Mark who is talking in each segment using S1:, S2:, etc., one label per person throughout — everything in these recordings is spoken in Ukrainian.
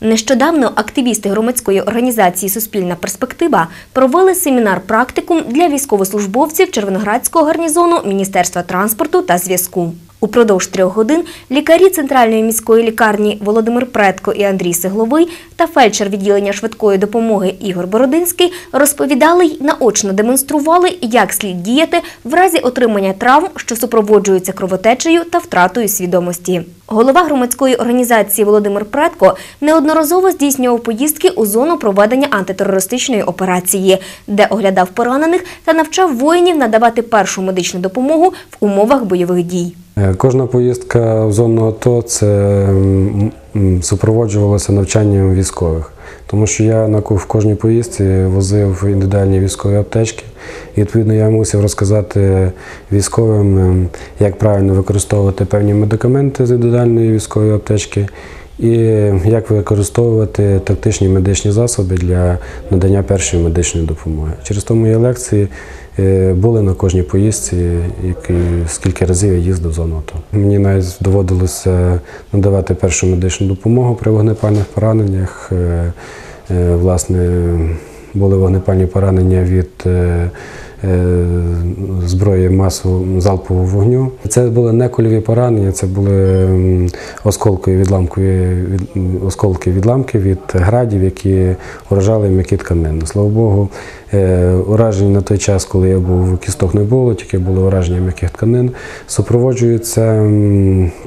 S1: Нещодавно активісти громадської організації Суспільна перспектива провели семінар практикум для військовослужбовців Червоноградського гарнізону Міністерства транспорту та зв'язку. Упродовж трьох годин лікарі центральної міської лікарні Володимир Предко і Андрій Сигловий та фельдшер відділення швидкої допомоги Ігор Бородинський розповідали й наочно демонстрували, як слід діяти в разі отримання травм, що супроводжуються кровотечею та втратою свідомості. Голова громадської організації Володимир Предко неодноразово здійснював поїздки у зону проведення антитерористичної операції, де оглядав поранених та навчав воїнів надавати першу медичну допомогу в умовах бойових дій.
S2: Е, Кожна поїздка в зону АТО це супроводжувалося навчанням військових. Тому що я в кожній поїздці возив індивідуальні військові аптечки. І відповідно я мусив розказати військовим, ем, як правильно використовувати певні медикаменти з індивідуальної військової аптечки, і як використовувати тактичні медичні засоби для надання першої медичної допомоги. Через то мої лекції були на кожній поїздці, скільки разів я їздив зону АТО. Мені навіть доводилося надавати першу медичну допомогу при вогнепальних пораненнях. Е, е, Власне, були вогнепальні поранення від е, е, зброї масового залпового вогню. Це були не кульові поранення, це були м, осколкові відламкові від, осколки відламки від градів, які уражали м'які тканини. Слава Богу, е, уражень на той час, коли я був кісток не було, тільки було ураження м'яких тканин. Супроводжується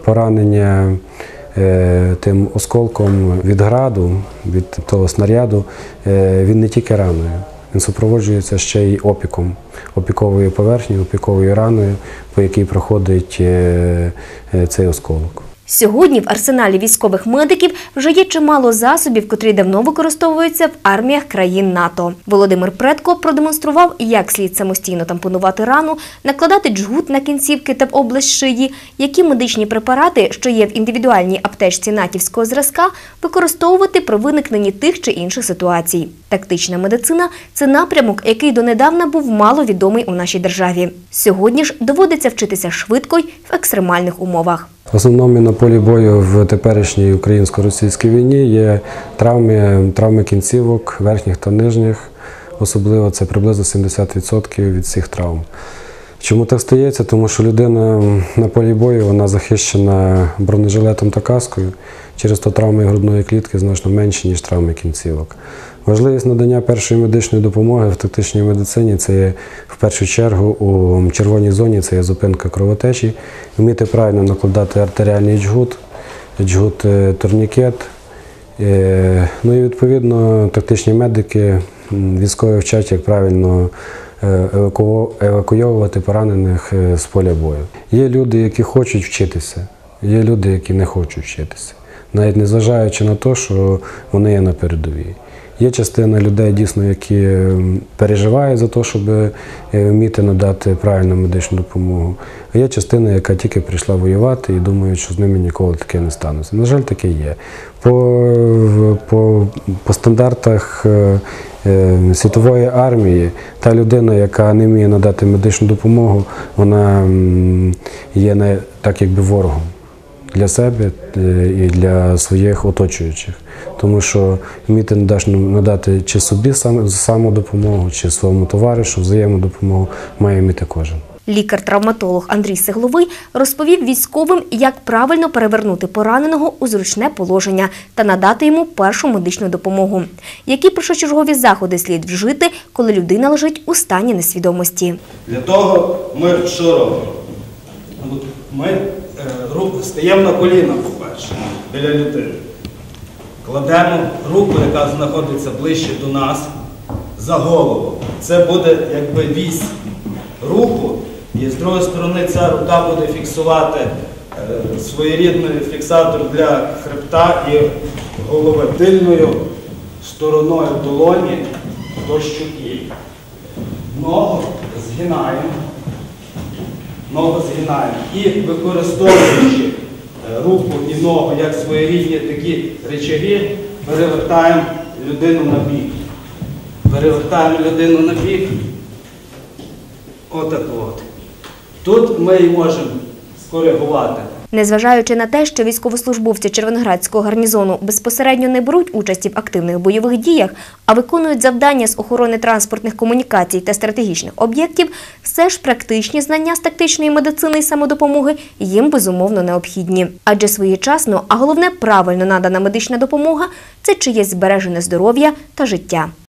S2: поранення. Е, Тим осколком від граду, від того снаряду, е, він не тільки раною, він супроводжується ще й опіком, опіковою поверхнею, опіковою раною, по якій проходить е, цей осколок.
S1: Сьогодні в арсеналі військових медиків вже є чимало засобів, котрі давно використовуються в арміях країн НАТО. Володимир Предко продемонстрував, як слід самостійно тампонувати рану, накладати джгут на кінцівки та в область шиї, які медичні препарати, що є в індивідуальній аптечці натівського зразка, використовувати при виникненні тих чи інших ситуацій. Тактична медицина це напрямок, який донедавна був мало відомий у нашій державі. Сьогодні ж доводиться вчитися швидко й в екстремальних умовах.
S2: В основному на полі бою в теперішній українсько-російській війні є травми, травми кінцівок, верхніх та нижніх. Особливо це приблизно 70% від всіх травм. Чому так стається? Тому що людина на полі бою вона захищена бронежилетом та каскою. Через то травми грудної клітки значно менші, ніж травми кінцівок. Важливість надання першої медичної допомоги в тактичній медицині це є в першу чергу у червоній зоні це є зупинка кровотечі, вміти правильно накладати артеріальний джгут, джгут е, турнікет. Е, Ну і відповідно тактичні медики, військові вчать, як правильно евакуйовувати поранених е, з поля бою. Є люди, які хочуть вчитися, є люди, які не хочуть вчитися, навіть незважаючи на те, що вони є на передовій. Є частина людей, дійсно, які переживають за те, щоб е, вміти надати правильну медичну допомогу. А є частина, яка тільки прийшла воювати і думає, що з ними ніколи таке не станеться. На жаль, таке є. По, по, по стандартах е, е, світової армії та людина, яка не вміє надати медичну допомогу, вона є не так, якби ворогом для себе е, і для своїх оточуючих. Тому що вміти надаш- надати чи собі сам- допомогу, чи своєму товаришу, взаємодопомогу має вміти кожен.
S1: Лікар-травматолог Андрій Сигловий розповів військовим, як правильно перевернути пораненого у зручне положення та надати йому першу медичну допомогу. Які першочергові заходи слід вжити, коли людина лежить у стані несвідомості.
S3: Для того ми що робимо? Ми е, стаємо на коліна, по-перше, біля людини. Кладемо руку, яка знаходиться ближче до нас, за голову. Це буде якби вісь руху, і з другої сторони ця рука буде фіксувати е, своєрідний фіксатор для хребта і голови тильною стороною долоні до щуки. Ногу згинаємо. Ногу згинаємо. І використовуючи е, руку і ногу як своєрідні такі речаги, перевертаємо людину на бік. Перевертаємо людину на бік. Отак от. Тут ми і можемо скоригувати
S1: Незважаючи на те, що військовослужбовці Червоноградського гарнізону безпосередньо не беруть участі в активних бойових діях, а виконують завдання з охорони транспортних комунікацій та стратегічних об'єктів, все ж практичні знання з тактичної медицини і самодопомоги їм безумовно необхідні. Адже своєчасно, а головне правильно надана медична допомога це чиєсь збережене здоров'я та життя.